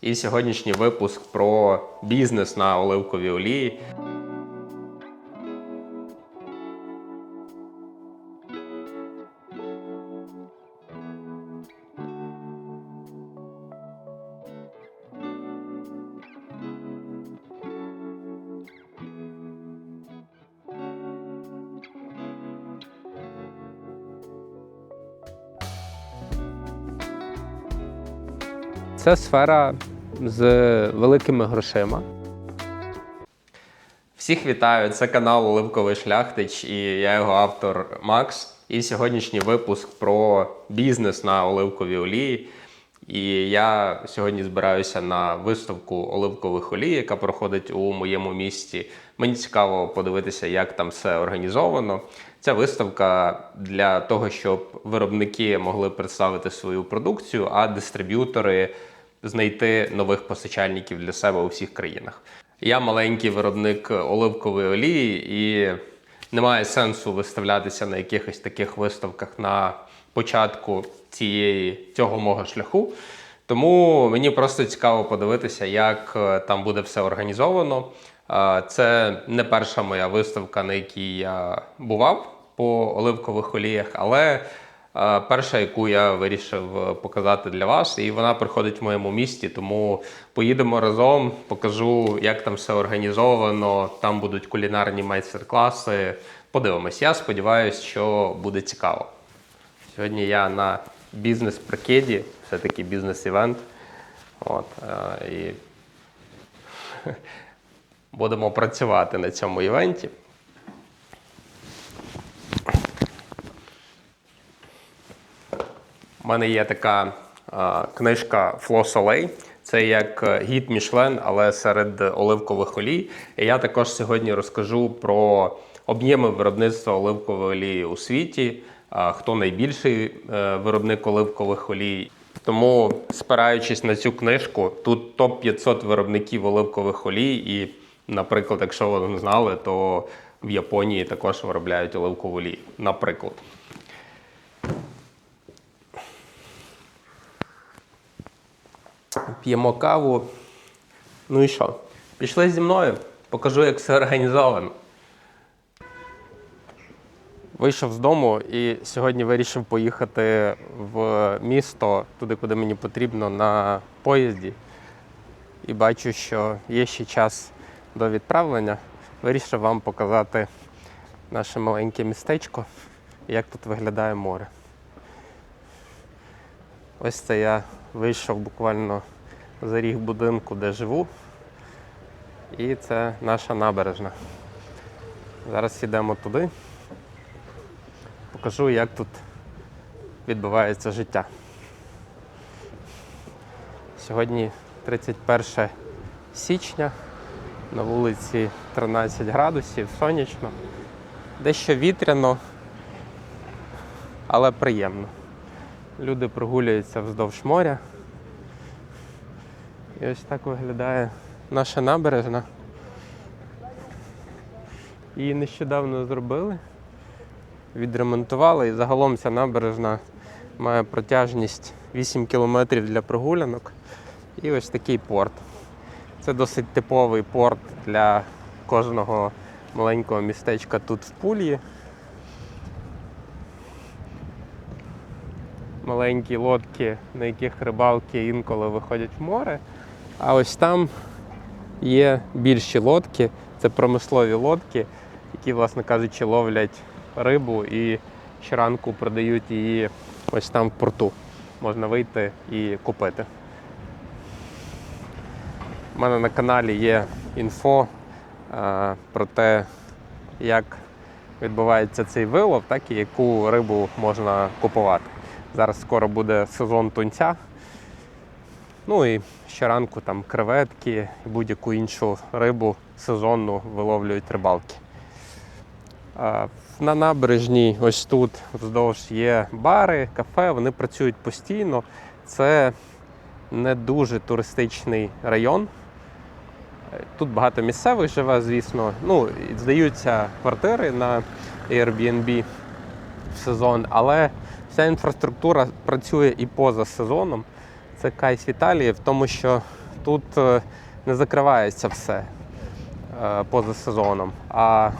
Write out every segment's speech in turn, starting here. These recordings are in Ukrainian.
І сьогоднішній випуск про бізнес на оливковій олії. Це сфера з великими грошима. Всіх вітаю! Це канал Оливковий Шляхтич і я його автор Макс. І сьогоднішній випуск про бізнес на оливковій олії. І я сьогодні збираюся на виставку оливкових олій, яка проходить у моєму місті. Мені цікаво подивитися, як там все організовано. Ця виставка для того, щоб виробники могли представити свою продукцію, а дистриб'ютори знайти нових постачальників для себе у всіх країнах. Я маленький виробник оливкової олії, і немає сенсу виставлятися на якихось таких виставках на початку цієї цього мого шляху. Тому мені просто цікаво подивитися, як е, там буде все організовано. Е, Це не перша моя виставка, на якій я бував по оливкових оліях, але перша, яку я вирішив е, показати для вас, і вона проходить в моєму місті. Тому поїдемо разом, покажу, як там все організовано. Там будуть кулінарні майстер-класи. Подивимось. Я сподіваюся, що буде цікаво. Сьогодні я на бізнес-прикиді, все-таки бізнес-івент. От, е, і будемо працювати на цьому івенті. У мене є така книжка Фло Солей. Це як е, гід Мішлен, але серед оливкових олій. І я також сьогодні розкажу про об'єми виробництва оливкової олії у світі, хто найбільший е, виробник оливкових олій. Тому, спираючись на цю книжку, тут топ 500 виробників оливкових олій. І, наприклад, якщо ви не знали, то в Японії також виробляють оливкову олію. Наприклад. П'ємо каву. Ну і що? Пішли зі мною, покажу, як все організовано. Вийшов з дому і сьогодні вирішив поїхати в місто, туди, куди мені потрібно, на поїзді. І бачу, що є ще час до відправлення. Вирішив вам показати наше маленьке містечко, як тут виглядає море. Ось це я вийшов буквально за ріг будинку, де живу. І це наша набережна. Зараз йдемо туди. Покажу, як тут відбувається життя. Сьогодні 31 січня, на вулиці 13 градусів, сонячно, дещо вітряно, але приємно. Люди прогулюються вздовж моря. І ось так виглядає наша набережна. Її нещодавно зробили, відремонтували і загалом ця набережна має протяжність 8 кілометрів для прогулянок. І ось такий порт. Це досить типовий порт для кожного маленького містечка тут в Пулії. Маленькі лодки, на яких рибалки інколи виходять в море. А ось там є більші лодки, це промислові лодки, які, власне кажучи, ловлять рибу і щоранку продають її ось там в порту. Можна вийти і купити. У мене на каналі є інфо е, про те, як відбувається цей вилов, так і яку рибу можна купувати. Зараз скоро буде сезон тунця. Ну і щоранку там креветки і будь-яку іншу рибу сезонну виловлюють рибалки. На набережній, ось тут вздовж є бари, кафе, вони працюють постійно. Це не дуже туристичний район. Тут багато місцевих живе, звісно. Ну, здаються квартири на Airbnb в сезон, але вся інфраструктура працює і поза сезоном. Це кайф Італії в тому, що тут е, не закривається все е, поза сезоном, а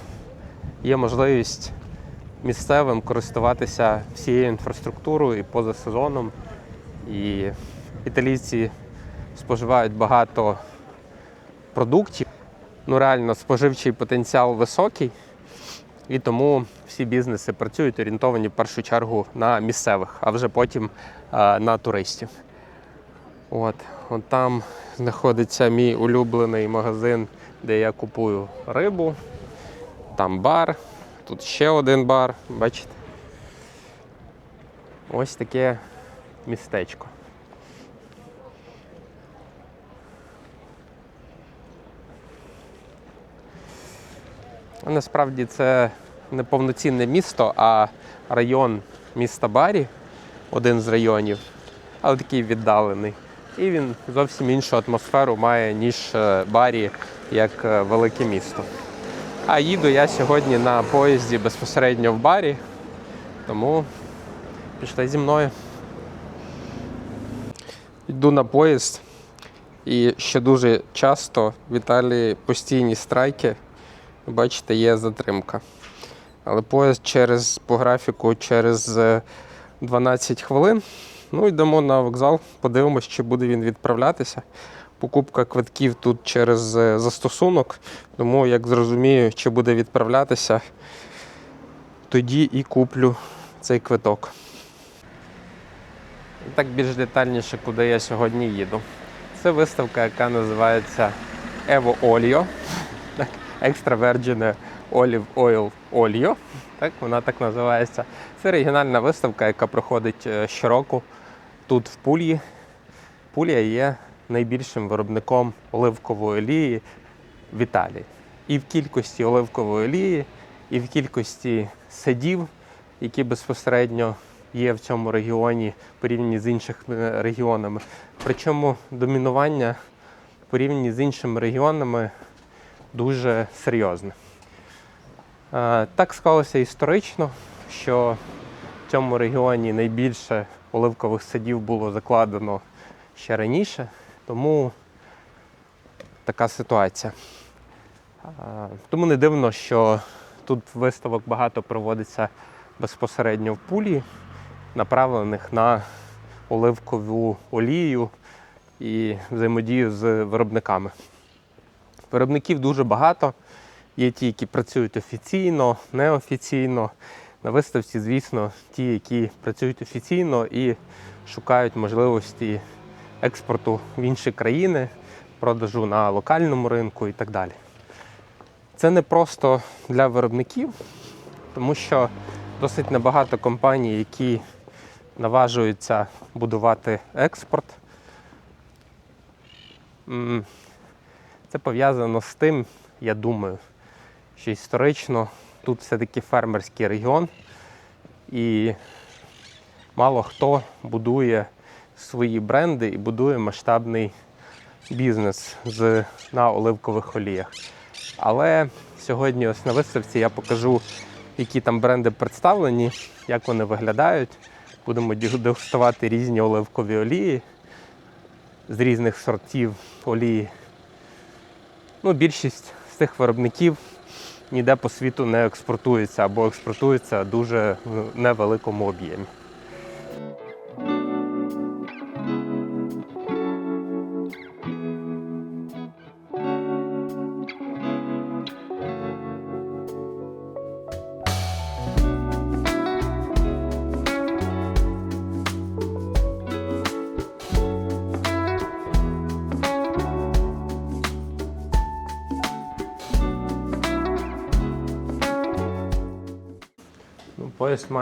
є можливість місцевим користуватися всією інфраструктурою і поза сезоном. І італійці споживають багато продуктів. Ну, реально, споживчий потенціал високий, і тому всі бізнеси працюють орієнтовані в першу чергу на місцевих, а вже потім е, на туристів. От, от там знаходиться мій улюблений магазин, де я купую рибу. Там бар, тут ще один бар, бачите? Ось таке містечко. Насправді це не повноцінне місто, а район міста Барі, один з районів, але такий віддалений. І він зовсім іншу атмосферу має, ніж е, Барі як е, велике місто. А їду я сьогодні на поїзді безпосередньо в барі, тому пішли зі мною. Йду на поїзд, і ще дуже часто в Італії постійні страйки. Бачите, є затримка. Але поїзд через по графіку через е, 12 хвилин. Ну, йдемо на вокзал, подивимось, чи буде він відправлятися. Покупка квитків тут через е, застосунок, тому як зрозумію, чи буде відправлятися, тоді і куплю цей квиток. Так більш детальніше, куди я сьогодні їду. Це виставка, яка називається Evo Olio. Extra Virgin Olive Oil Olio. Так, вона так називається. Це регіональна виставка, яка проходить е, щороку тут в Пульї. Пулія є найбільшим виробником оливкової олії в Італії. І в кількості оливкової олії, і в кількості садів, які безпосередньо є в цьому регіоні порівняно з іншими регіонами. Причому домінування порівняно з іншими регіонами дуже серйозне. Е, Так склалося історично, що в цьому регіоні найбільше оливкових садів було закладено ще раніше, тому така ситуація. Е, Тому не дивно, що тут виставок багато проводиться безпосередньо в пулі, направлених на оливкову олію і взаємодію з виробниками. Виробників дуже багато. Є ті, які працюють офіційно, неофіційно. На виставці, звісно, ті, які працюють офіційно і шукають можливості експорту в інші країни, продажу на локальному ринку і так далі. Це не просто для виробників, тому що досить небагато компаній, які наважуються будувати експорт. Це пов'язано з тим, я думаю, що історично тут все-таки фермерський регіон, і мало хто будує свої бренди і будує масштабний бізнес з, на оливкових оліях. Але сьогодні ось на виставці я покажу, які там бренди представлені, як вони виглядають. Будемо дегустувати різні оливкові олії з різних сортів олії. Ну, більшість з цих виробників ніде по світу не експортується або експортується дуже невеликому об'ємі.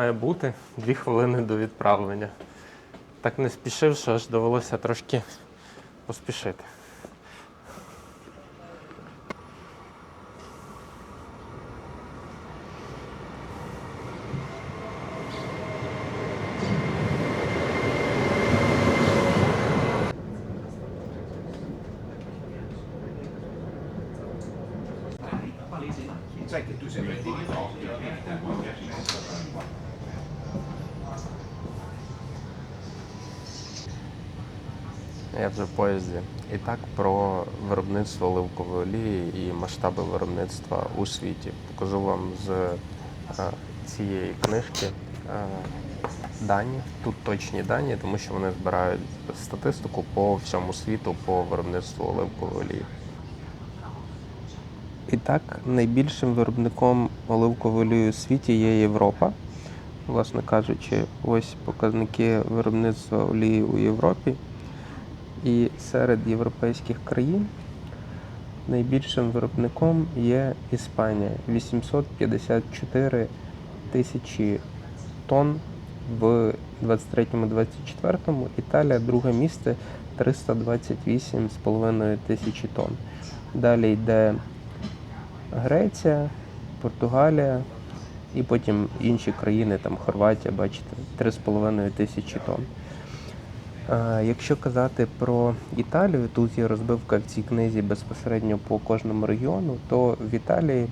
Має бути дві хвилини до відправлення. Так не спішив, що аж довелося трошки поспішити. Я вже в поїзді. І так про виробництво оливкової олії і масштаби виробництва у світі. Покажу вам з е, цієї книжки е, дані. Тут точні дані, тому що вони збирають статистику по всьому світу по виробництву оливкової олії. І так, найбільшим виробником оливкової олії у світі є Європа. Власне кажучи, ось показники виробництва олії у Європі. І серед європейських країн найбільшим виробником є Іспанія 854 тисячі тонн в 23-24. Італія друге місце 328,5 тисячі тонн. Далі йде Греція, Португалія і потім інші країни, там Хорватія, бачите, 3,5 тисячі тонн. Якщо казати про Італію, тут є розбивка в цій книзі безпосередньо по кожному регіону, то в Італії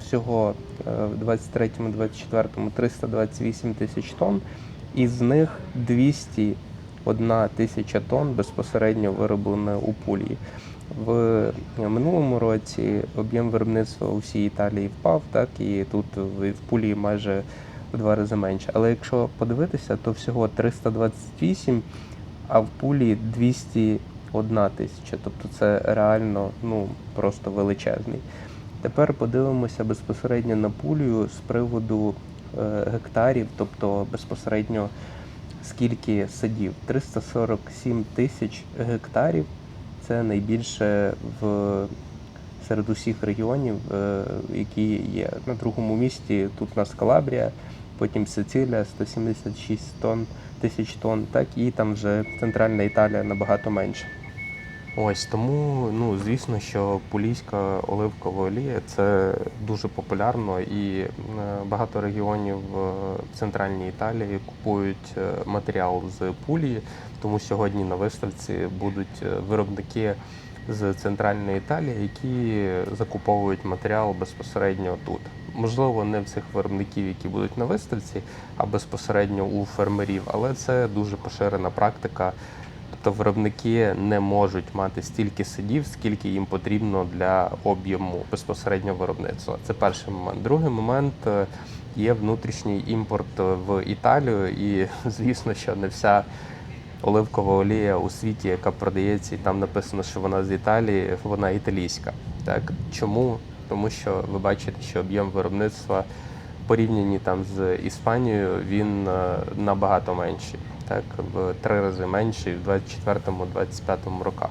всього е, в 23-24 328 тисяч тонн, із них 201 тисяча тонн безпосередньо вироблено у Пулії. В минулому році об'єм виробництва у всій Італії впав, так і тут в Пулії майже в два рази менше. Але якщо подивитися, то всього 328, а в Пулії 201 тисяча. Тобто це реально ну просто величезний. Тепер подивимося безпосередньо на пулію з приводу е, гектарів, тобто безпосередньо скільки садів. 347 тисяч гектарів це найбільше в серед усіх регіонів, е, які є. На другому місці тут у нас Калабрія, потім Сицилія 176 тонн, тисяч тонн, так і там вже центральна Італія набагато менше. Ось тому, ну звісно, що поліська оливкова олія це дуже популярно, і е, багато регіонів е, в центральній Італії купують е, матеріал з пулії. Тому сьогодні на виставці будуть виробники з центральної Італії, які закуповують матеріал безпосередньо тут. Можливо, не в цих виробників, які будуть на виставці, а безпосередньо у фермерів, але це дуже поширена практика. Тобто виробники не можуть мати стільки сидів, скільки їм потрібно для об'єму безпосередньо виробництва. Це перший момент. Другий момент е, є внутрішній імпорт в Італію, і звісно, що не вся оливкова олія у світі, яка продається, і там написано, що вона з Італії, вона італійська. Так чому? Тому що ви бачите, що об'єм виробництва порівняні там з Іспанією, він е, набагато менший, так в три рази менший в 24-25 роках.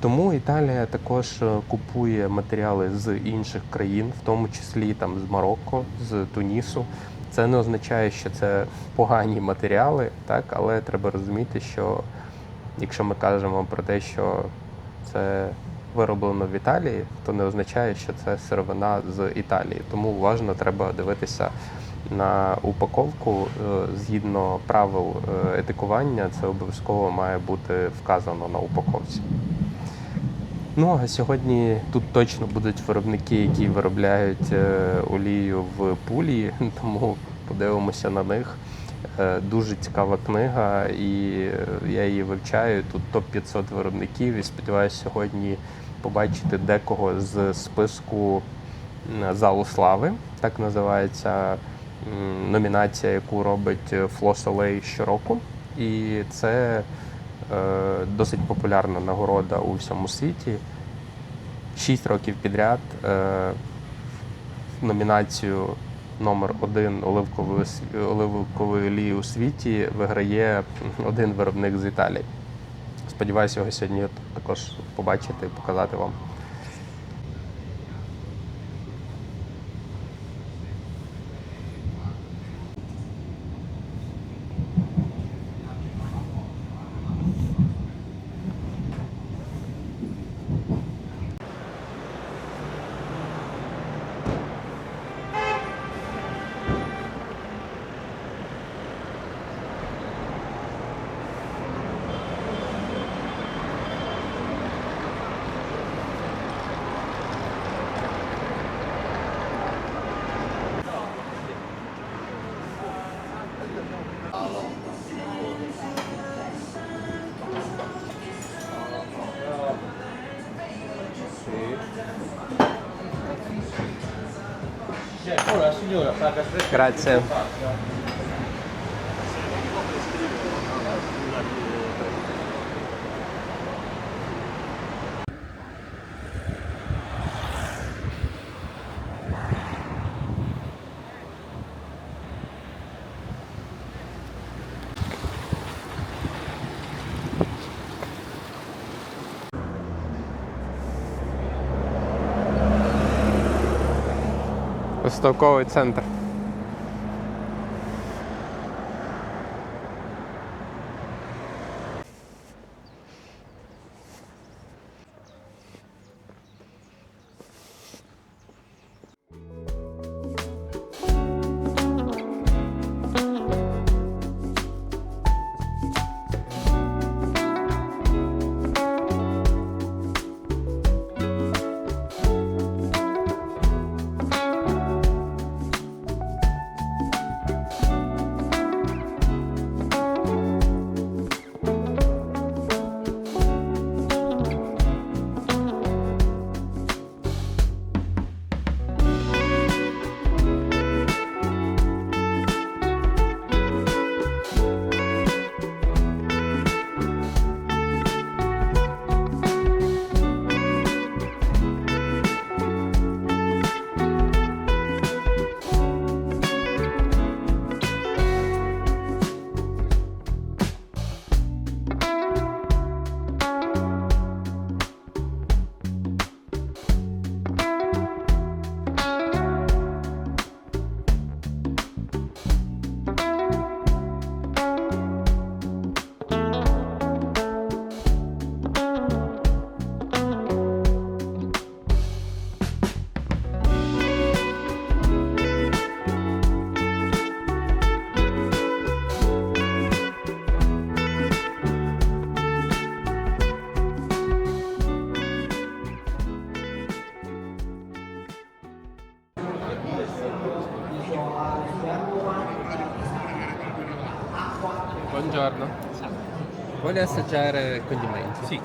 Тому Італія також е, купує матеріали з інших країн, в тому числі там з Марокко, з Тунісу. Це не означає, що це погані матеріали, так але треба розуміти, що якщо ми кажемо про те, що це вироблено в Італії, то не означає, що це сировина з Італії. Тому уважно треба дивитися на упаковку е, згідно правил е, етикування, це обов'язково має бути вказано на упаковці. Ну а сьогодні тут точно будуть виробники, які виробляють е, олію в пулі, тому подивимося на них. Дуже цікава книга, і я її вивчаю. Тут топ 500 виробників. І сподіваюся, сьогодні побачити декого з списку залу слави, так називається номінація, яку робить Floss Olay щороку. І це е, досить популярна нагорода у всьому світі. Шість років підряд е, номінацію номер один оливкової олії у світі виграє один виробник з Італії. Сподіваюся, його сьогодні також побачити і показати вам. Signora paga 3 Grazie. Виставковий центр. Voglio assaggiare condimenti. Sì.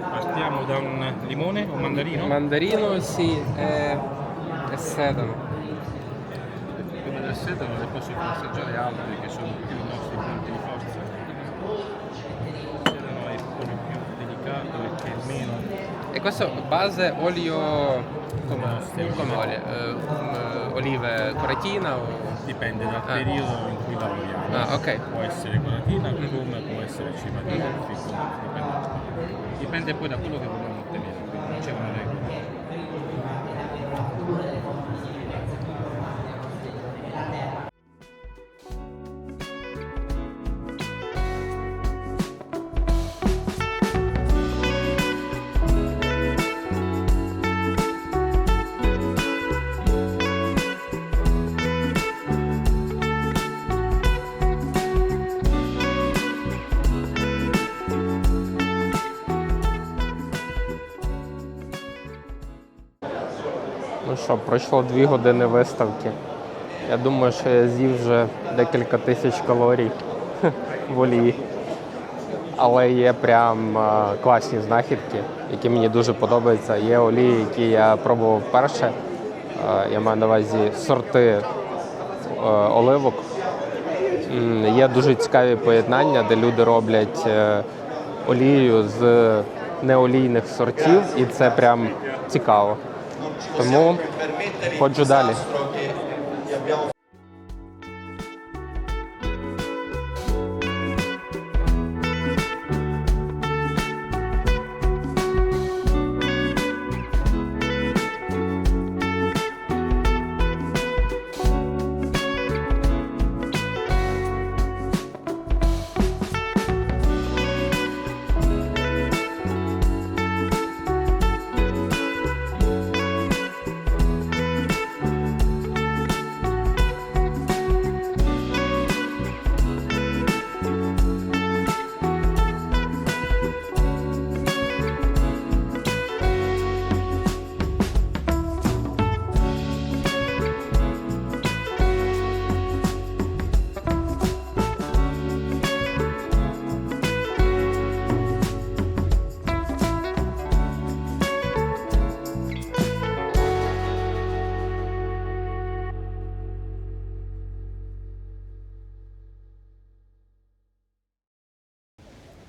Partiamo da un limone, un mandarino. Mandarino sì, e, e sedano. Quello del sedano ne posso assaggiare altri che sono più i nostri punti di forza. Il sedano è quello più delicato e che è meno E questo base olio come, Come olio? Eh, um, olive coratina o... dipende dal Ah. periodo in cui lavoriamo. Ah, ok. Può essere coratina come può essere cima di dipende. dipende poi da quello che vogliamo ottenere, non c'è una regola. Що, пройшло дві години виставки. Я думаю, що я з'їв вже декілька тисяч калорій в олії. Але є прям е, класні знахідки, які мені дуже подобаються. Є олії, які я пробував вперше. Е, Я маю на увазі сорти е, оливок. Є дуже цікаві поєднання, де люди роблять олію з неолійних сортів, і це прям цікаво. Тому ходжу далі.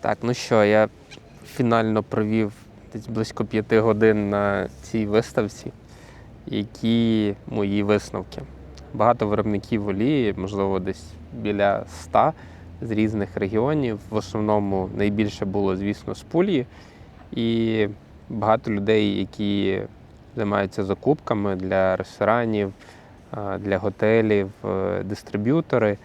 Так, ну що, я фінально провів десь близько п'яти годин на цій виставці. Які мої висновки? Багато виробників олії, можливо, десь біля 100 з різних регіонів. В основному найбільше було, звісно, з Пулії. І багато людей, які займаються закупками для ресторанів, для готелів, е, дистриб'ютори.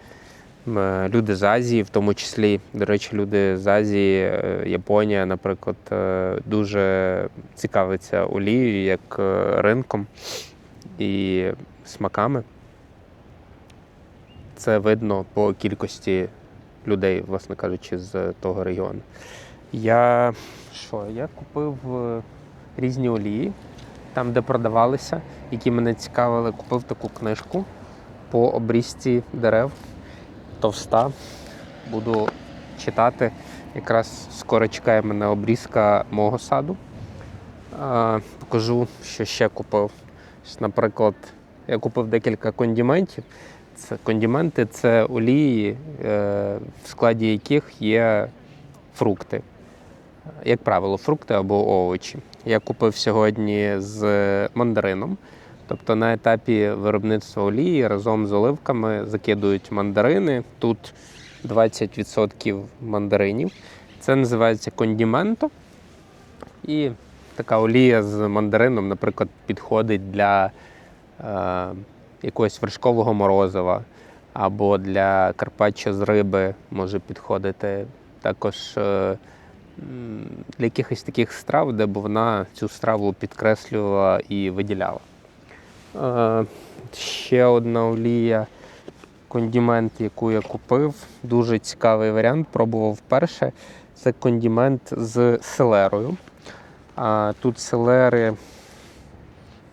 Е, Люди з Азії, в тому числі, до речі, люди з Азії, е, Японія, наприклад, е, дуже цікавиться олією як ринком і смаками. Це видно по кількості людей, власне кажучи, з того регіону. Я що, я купив різні олії, там, де продавалися, які мене цікавили, купив таку книжку по обрізці дерев товста. Буду читати. Якраз скоро чекає мене обрізка мого саду. Покажу, що ще купив. Наприклад, я купив декілька кондиментів. Це кондименти це олії, е, в складі яких є фрукти. Як правило, фрукти або овочі. Я купив сьогодні з мандарином. Тобто на етапі виробництва олії разом з оливками закидують мандарини. Тут 20% мандаринів. Це називається кондіменто. І така олія з мандарином, наприклад, підходить для е, якогось вершкового морозива або для карпаччо з риби може підходити. Також е, для якихось таких страв, де б вона цю страву підкреслювала і виділяла. Е, Ще одна олія, кондимент, яку я купив. Дуже цікавий варіант. Пробував вперше. Це кондимент з селерою. Тут селери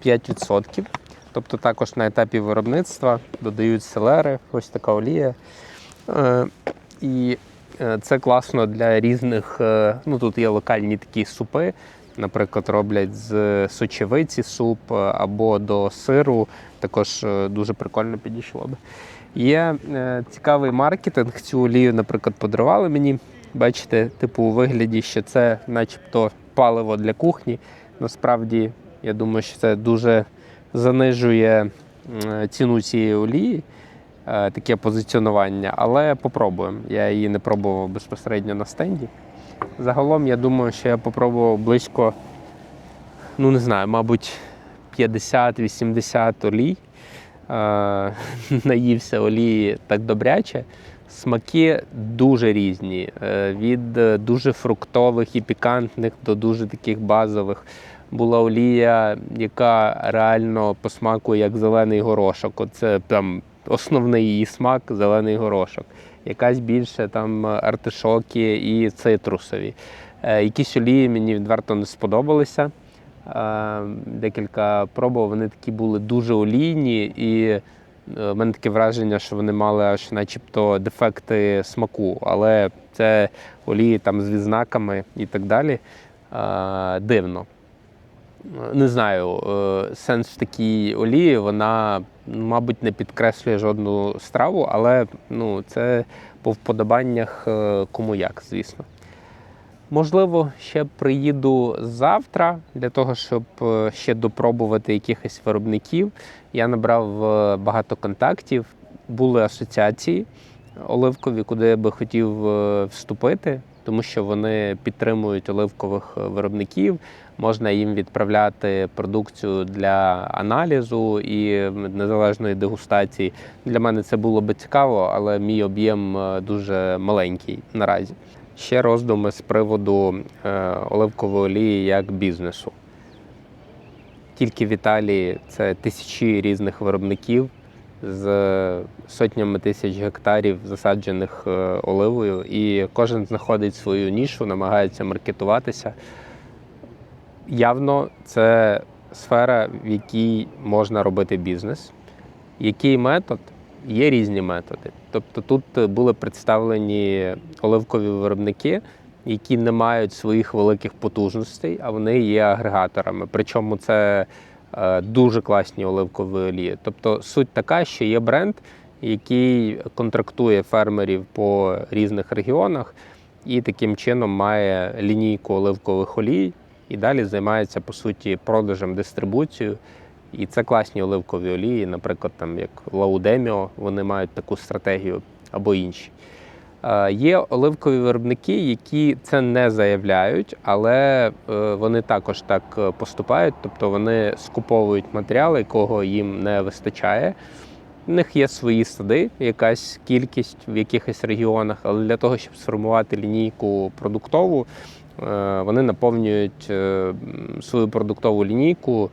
5%. Тобто також на етапі виробництва додають селери, ось така олія. Е, І е, це класно для різних. Ну тут є локальні такі супи. Наприклад, роблять з сочевиці суп е, або до сиру. Також е, дуже прикольно підійшло би. Є е, цікавий маркетинг. Цю олію, наприклад, подарували мені. Бачите, типу, у вигляді, що це начебто паливо для кухні. Насправді, я думаю, що це дуже занижує ціну цієї олії, таке позиціонування, але попробуємо. Я її не пробував безпосередньо на стенді. Загалом, я думаю, що я попробував близько, ну не знаю, мабуть, 50-80 олій. Е, Наївся олії так добряче. Смаки дуже різні, е, від е, дуже фруктових і пікантних до дуже таких базових. Була олія, яка реально по смаку як зелений горошок. Оце там основний її смак зелений горошок. Якась більше там артишоки і цитрусові. Е, Якісь олії мені відверто не сподобалися. Е, Декілька пробував, вони такі були дуже олійні, і е, в мене таке враження, що вони мали аж начебто дефекти смаку, але це олії там з відзнаками і так далі. Е, Дивно. Не знаю, е, сенс в такій олії, вона, мабуть, не підкреслює жодну страву, але ну, це по вподобаннях е, кому як, звісно. Можливо, ще приїду завтра для того, щоб е, ще допробувати якихось виробників. Я набрав багато контактів, були асоціації оливкові, куди я би хотів вступити, тому що вони підтримують оливкових виробників. Можна їм відправляти продукцію для аналізу і незалежної дегустації. Для мене це було би цікаво, але мій об'єм е, дуже маленький наразі. Ще роздуми з приводу е, оливкової олії як бізнесу. Тільки в Італії це тисячі різних виробників з сотнями тисяч гектарів засаджених е, оливою, і кожен знаходить свою нішу, намагається маркетуватися. Явно це сфера, в якій можна робити бізнес. Який метод? Є різні методи. Тобто тут були представлені оливкові виробники, які не мають своїх великих потужностей, а вони є агрегаторами. Причому це е, дуже класні оливкові олії. Тобто суть така, що є бренд, який контрактує фермерів по різних регіонах і таким чином має лінійку оливкових олій і далі займається по суті продажем, дистрибуцією. І це класні оливкові олії, наприклад, там як Laudemio, вони мають таку стратегію або інші. Е, Є оливкові виробники, які це не заявляють, але е, вони також так е, поступають, тобто вони скуповують матеріали, якого їм не вистачає. У них є свої сади, якась кількість в якихось регіонах, але для того, щоб сформувати лінійку продуктову, вони наповнюють е, свою продуктову лінійку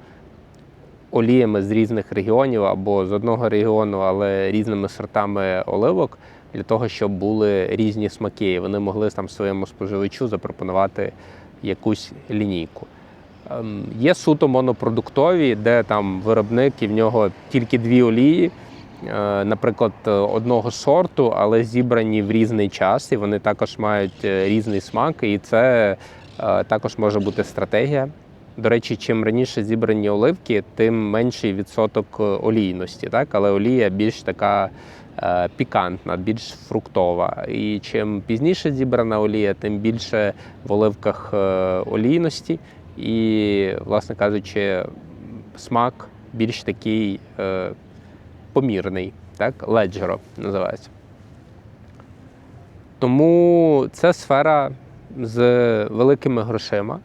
оліями з різних регіонів або з одного регіону, але різними сортами оливок, для того, щоб були різні смаки. І вони могли там своєму споживачу запропонувати якусь лінійку. Ем, Є суто монопродуктові, де там виробник і в нього тільки дві олії, е, наприклад, е, одного сорту, але зібрані в різний час, і вони також мають е, різний смак, і це е, також може бути стратегія. До речі, чим раніше зібрані оливки, тим менший відсоток е, олійності, так? але олія більш така е, пікантна, більш фруктова. І чим пізніше зібрана олія, тим більше в оливках е, олійності. І, власне кажучи, смак більш такий е, помірний, так? леджеро називається. Тому це сфера з великими грошима.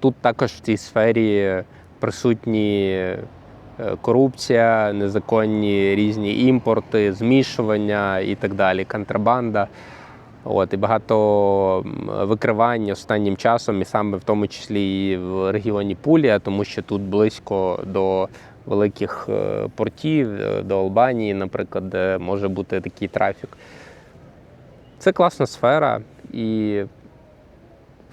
Тут також в цій сфері присутні е, корупція, незаконні різні імпорти, змішування і так далі, контрабанда. От, і багато викривань останнім часом, і саме в тому числі і в регіоні Пулія, тому що тут близько до великих е, портів, е, до Албанії, наприклад, де може бути такий трафік. Це класна сфера, і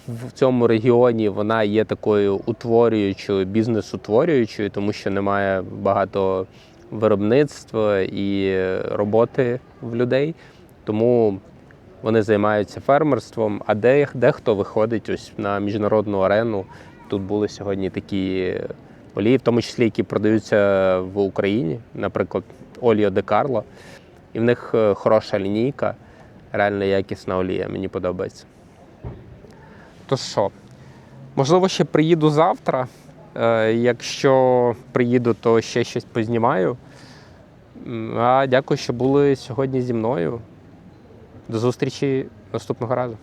в цьому регіоні вона є такою утворюючою, бізнес-утворюючою, тому що немає багато виробництва і роботи в людей. Тому вони займаються фермерством, а де, дехто виходить ось на міжнародну арену. Тут були сьогодні такі олії, в тому числі, які продаються в Україні, наприклад, Оліо де Карло. І в них е, хороша лінійка, реально якісна олія, мені подобається. То що, можливо, ще приїду завтра. Е, Якщо приїду, то ще щось познімаю. А дякую, що були сьогодні зі мною. До зустрічі наступного разу.